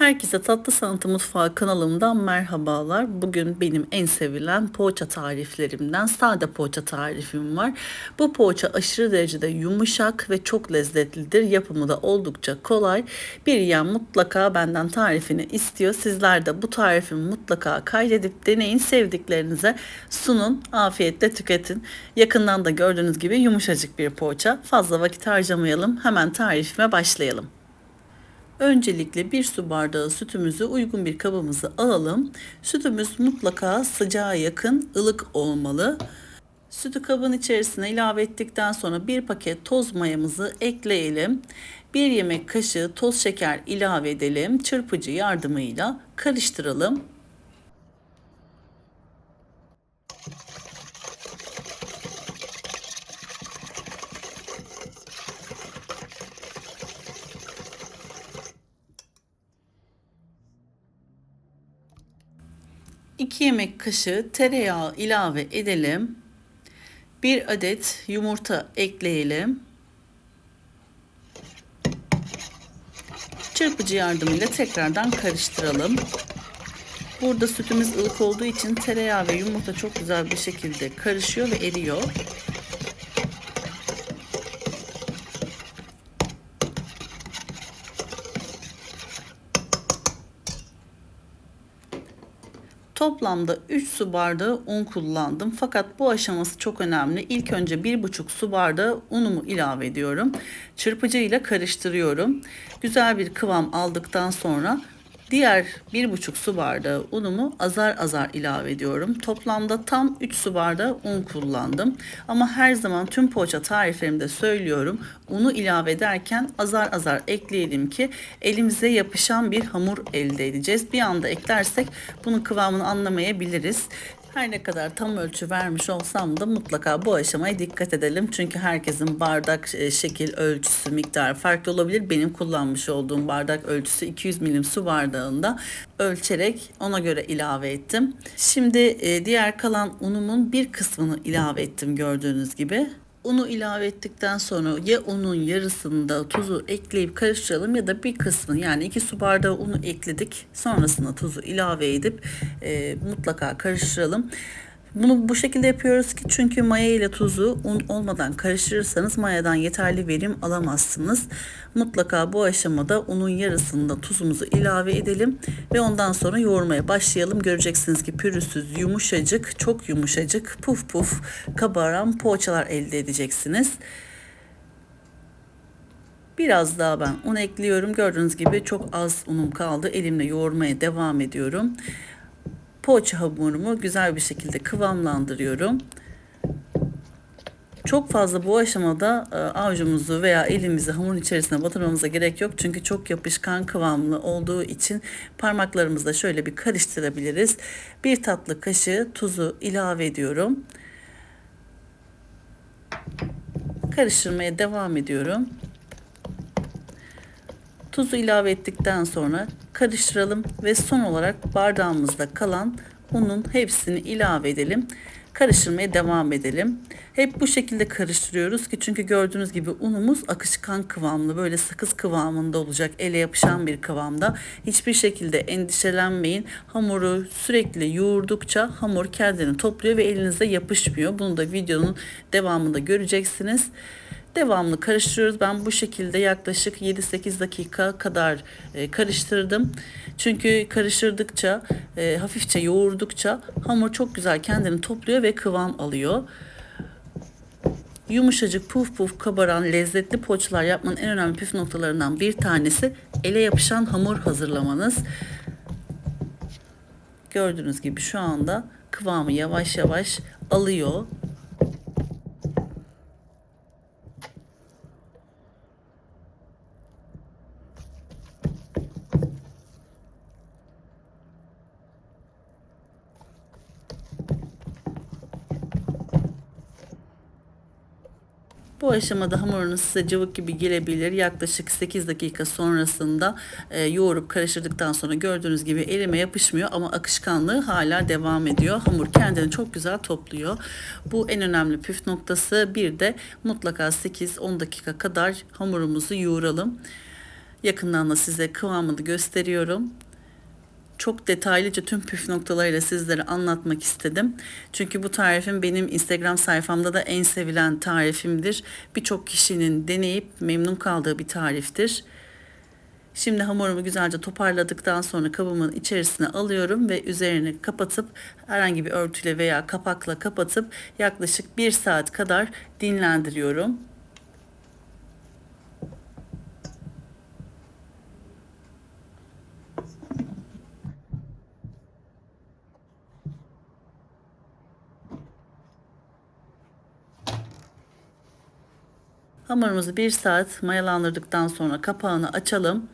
Herkese Tatlı Sanatı Mutfağı kanalımdan merhabalar. Bugün benim en sevilen poğaça tariflerimden sade poğaça tarifim var. Bu poğaça aşırı derecede yumuşak ve çok lezzetlidir. Yapımı da oldukça kolay. Bir yiyen mutlaka benden tarifini istiyor. Sizler de bu tarifimi mutlaka kaydedip deneyin. Sevdiklerinize sunun. Afiyetle tüketin. Yakından da gördüğünüz gibi yumuşacık bir poğaça. Fazla vakit harcamayalım. Hemen tarifime başlayalım. Öncelikle bir su bardağı sütümüzü uygun bir kabımızı alalım. Sütümüz mutlaka sıcağa yakın ılık olmalı. Sütü kabın içerisine ilave ettikten sonra bir paket toz mayamızı ekleyelim. Bir yemek kaşığı toz şeker ilave edelim. Çırpıcı yardımıyla karıştıralım. 2 yemek kaşığı tereyağı ilave edelim. 1 adet yumurta ekleyelim. Çırpıcı yardımıyla tekrardan karıştıralım. Burada sütümüz ılık olduğu için tereyağı ve yumurta çok güzel bir şekilde karışıyor ve eriyor. Toplamda 3 su bardağı un kullandım. Fakat bu aşaması çok önemli. İlk önce 1,5 su bardağı unumu ilave ediyorum. Çırpıcı ile karıştırıyorum. Güzel bir kıvam aldıktan sonra Diğer 1,5 su bardağı unumu azar azar ilave ediyorum. Toplamda tam 3 su bardağı un kullandım. Ama her zaman tüm poğaça tariflerimde söylüyorum. Unu ilave ederken azar azar ekleyelim ki elimize yapışan bir hamur elde edeceğiz. Bir anda eklersek bunun kıvamını anlamayabiliriz. Her ne kadar tam ölçü vermiş olsam da mutlaka bu aşamaya dikkat edelim. Çünkü herkesin bardak e, şekil ölçüsü miktarı farklı olabilir. Benim kullanmış olduğum bardak ölçüsü 200 milim su bardağında ölçerek ona göre ilave ettim. Şimdi e, diğer kalan unumun bir kısmını ilave ettim gördüğünüz gibi. Unu ilave ettikten sonra ya unun yarısında tuzu ekleyip karıştıralım ya da bir kısmı yani iki su bardağı unu ekledik. Sonrasında tuzu ilave edip e, mutlaka karıştıralım. Bunu bu şekilde yapıyoruz ki çünkü maya ile tuzu un olmadan karıştırırsanız mayadan yeterli verim alamazsınız. Mutlaka bu aşamada unun yarısında tuzumuzu ilave edelim ve ondan sonra yoğurmaya başlayalım. Göreceksiniz ki pürüzsüz, yumuşacık, çok yumuşacık, puf puf kabaran poğaçalar elde edeceksiniz. Biraz daha ben un ekliyorum. Gördüğünüz gibi çok az unum kaldı. Elimle yoğurmaya devam ediyorum poğaça hamurumu güzel bir şekilde kıvamlandırıyorum. Çok fazla bu aşamada e, avucumuzu veya elimizi hamurun içerisine batırmamıza gerek yok. Çünkü çok yapışkan kıvamlı olduğu için parmaklarımızla şöyle bir karıştırabiliriz. Bir tatlı kaşığı tuzu ilave ediyorum. Karıştırmaya devam ediyorum. Tuzu ilave ettikten sonra karıştıralım ve son olarak bardağımızda kalan unun hepsini ilave edelim. Karıştırmaya devam edelim. Hep bu şekilde karıştırıyoruz ki çünkü gördüğünüz gibi unumuz akışkan kıvamlı böyle sakız kıvamında olacak. Ele yapışan bir kıvamda. Hiçbir şekilde endişelenmeyin. Hamuru sürekli yoğurdukça hamur kendini topluyor ve elinize yapışmıyor. Bunu da videonun devamında göreceksiniz. Devamlı karıştırıyoruz. Ben bu şekilde yaklaşık 7-8 dakika kadar e, karıştırdım. Çünkü karıştırdıkça, e, hafifçe yoğurdukça hamur çok güzel kendini topluyor ve kıvam alıyor. Yumuşacık puf puf kabaran lezzetli poğaçalar yapmanın en önemli püf noktalarından bir tanesi ele yapışan hamur hazırlamanız. Gördüğünüz gibi şu anda kıvamı yavaş yavaş alıyor. Bu aşamada hamurunuz size cıvık gibi gelebilir. Yaklaşık 8 dakika sonrasında e, yoğurup karıştırdıktan sonra gördüğünüz gibi elime yapışmıyor ama akışkanlığı hala devam ediyor. Hamur kendini çok güzel topluyor. Bu en önemli püf noktası. Bir de mutlaka 8-10 dakika kadar hamurumuzu yoğuralım. Yakından da size kıvamını gösteriyorum çok detaylıca tüm püf noktalarıyla sizlere anlatmak istedim. Çünkü bu tarifim benim Instagram sayfamda da en sevilen tarifimdir. Birçok kişinin deneyip memnun kaldığı bir tariftir. Şimdi hamurumu güzelce toparladıktan sonra kabımın içerisine alıyorum ve üzerini kapatıp herhangi bir örtüyle veya kapakla kapatıp yaklaşık bir saat kadar dinlendiriyorum. Hamurumuzu bir saat mayalandırdıktan sonra kapağını açalım.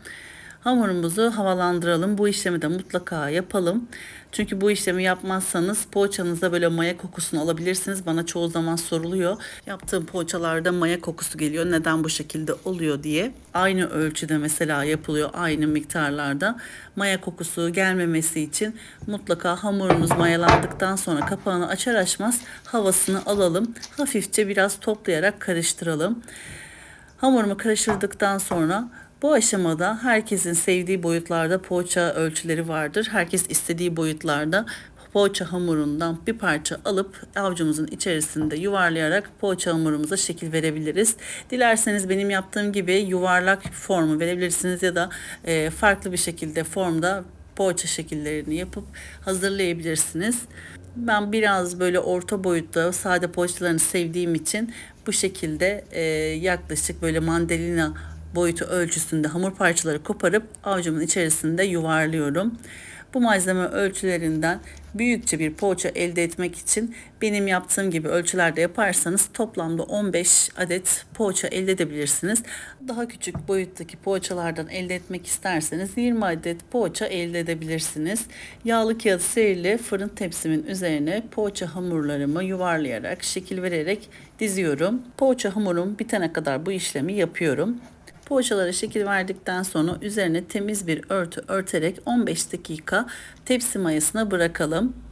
Hamurumuzu havalandıralım. Bu işlemi de mutlaka yapalım. Çünkü bu işlemi yapmazsanız poğaçanızda böyle maya kokusunu alabilirsiniz. Bana çoğu zaman soruluyor. Yaptığım poğaçalarda maya kokusu geliyor. Neden bu şekilde oluyor diye. Aynı ölçüde mesela yapılıyor. Aynı miktarlarda. Maya kokusu gelmemesi için mutlaka hamurunuz mayalandıktan sonra kapağını açar açmaz havasını alalım. Hafifçe biraz toplayarak karıştıralım. Hamurumu karıştırdıktan sonra bu aşamada herkesin sevdiği boyutlarda poğaça ölçüleri vardır. Herkes istediği boyutlarda poğaça hamurundan bir parça alıp avucumuzun içerisinde yuvarlayarak poğaça hamurumuza şekil verebiliriz. Dilerseniz benim yaptığım gibi yuvarlak formu verebilirsiniz ya da e, farklı bir şekilde formda poğaça şekillerini yapıp hazırlayabilirsiniz. Ben biraz böyle orta boyutta sade poğaçalarını sevdiğim için bu şekilde e, yaklaşık böyle mandalina boyutu ölçüsünde hamur parçaları koparıp avucumun içerisinde yuvarlıyorum. Bu malzeme ölçülerinden büyükçe bir poğaça elde etmek için benim yaptığım gibi ölçülerde yaparsanız toplamda 15 adet poğaça elde edebilirsiniz. Daha küçük boyuttaki poğaçalardan elde etmek isterseniz 20 adet poğaça elde edebilirsiniz. Yağlı kağıt serili fırın tepsimin üzerine poğaça hamurlarımı yuvarlayarak şekil vererek diziyorum. Poğaça hamurum bitene kadar bu işlemi yapıyorum. Poğaçalara şekil verdikten sonra üzerine temiz bir örtü örterek 15 dakika tepsi mayasına bırakalım.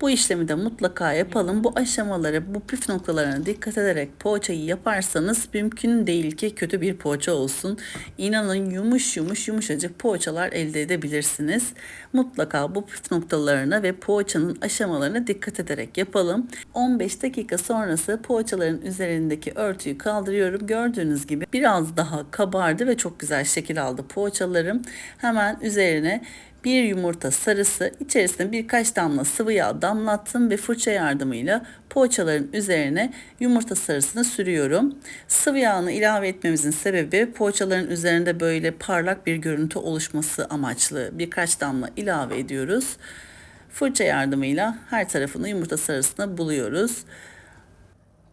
Bu işlemi de mutlaka yapalım. Bu aşamaları, bu püf noktalarına dikkat ederek poğaçayı yaparsanız mümkün değil ki kötü bir poğaça olsun. İnanın yumuş yumuş yumuşacık poğaçalar elde edebilirsiniz. Mutlaka bu püf noktalarına ve poğaçanın aşamalarına dikkat ederek yapalım. 15 dakika sonrası poğaçaların üzerindeki örtüyü kaldırıyorum. Gördüğünüz gibi biraz daha kabardı ve çok güzel şekil aldı poğaçalarım. Hemen üzerine bir yumurta sarısı, içerisine birkaç damla sıvı yağ damlattım ve fırça yardımıyla poğaçaların üzerine yumurta sarısını sürüyorum. Sıvı yağını ilave etmemizin sebebi poğaçaların üzerinde böyle parlak bir görüntü oluşması amaçlı birkaç damla ilave ediyoruz. Fırça yardımıyla her tarafını yumurta sarısına buluyoruz.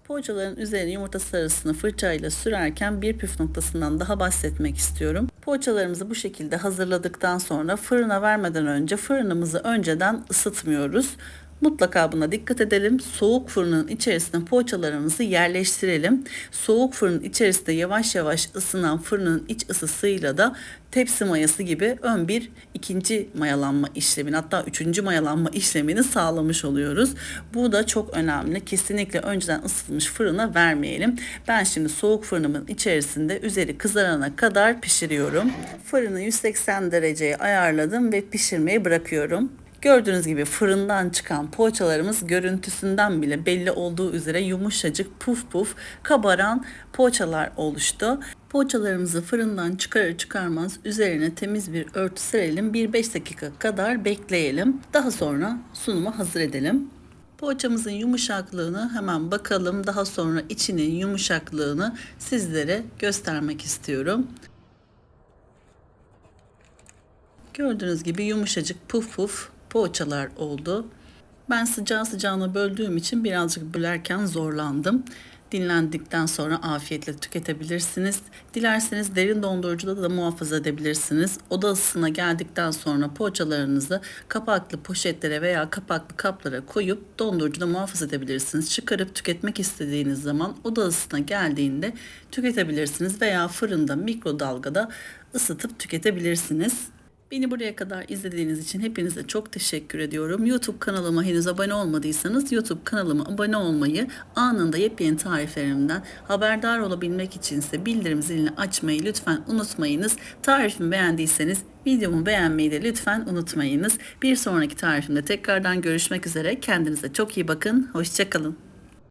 Poğaçaların üzerine yumurta sarısını fırçayla sürerken bir püf noktasından daha bahsetmek istiyorum. Poğaçalarımızı bu şekilde hazırladıktan sonra fırına vermeden önce fırınımızı önceden ısıtmıyoruz. Mutlaka buna dikkat edelim. Soğuk fırının içerisine poğaçalarımızı yerleştirelim. Soğuk fırının içerisinde yavaş yavaş ısınan fırının iç ısısıyla da tepsi mayası gibi ön bir ikinci mayalanma işlemini hatta üçüncü mayalanma işlemini sağlamış oluyoruz. Bu da çok önemli. Kesinlikle önceden ısıtılmış fırına vermeyelim. Ben şimdi soğuk fırınımın içerisinde üzeri kızarana kadar pişiriyorum. Fırını 180 dereceye ayarladım ve pişirmeyi bırakıyorum. Gördüğünüz gibi fırından çıkan poğaçalarımız görüntüsünden bile belli olduğu üzere yumuşacık puf puf kabaran poğaçalar oluştu. Poğaçalarımızı fırından çıkarır çıkarmaz üzerine temiz bir örtü serelim. 1-5 dakika kadar bekleyelim. Daha sonra sunuma hazır edelim. Poğaçamızın yumuşaklığını hemen bakalım. Daha sonra içinin yumuşaklığını sizlere göstermek istiyorum. Gördüğünüz gibi yumuşacık puf puf poğaçalar oldu. Ben sıcağı sıcağına böldüğüm için birazcık bölerken zorlandım. Dinlendikten sonra afiyetle tüketebilirsiniz. Dilerseniz derin dondurucuda da muhafaza edebilirsiniz. Oda ısısına geldikten sonra poğaçalarınızı kapaklı poşetlere veya kapaklı kaplara koyup dondurucuda muhafaza edebilirsiniz. Çıkarıp tüketmek istediğiniz zaman oda ısısına geldiğinde tüketebilirsiniz veya fırında mikrodalgada ısıtıp tüketebilirsiniz. Beni buraya kadar izlediğiniz için hepinize çok teşekkür ediyorum. YouTube kanalıma henüz abone olmadıysanız YouTube kanalıma abone olmayı, anında yepyeni tariflerimden haberdar olabilmek içinse bildirim zilini açmayı lütfen unutmayınız. Tarifimi beğendiyseniz videomu beğenmeyi de lütfen unutmayınız. Bir sonraki tarifimde tekrardan görüşmek üzere. Kendinize çok iyi bakın. Hoşçakalın.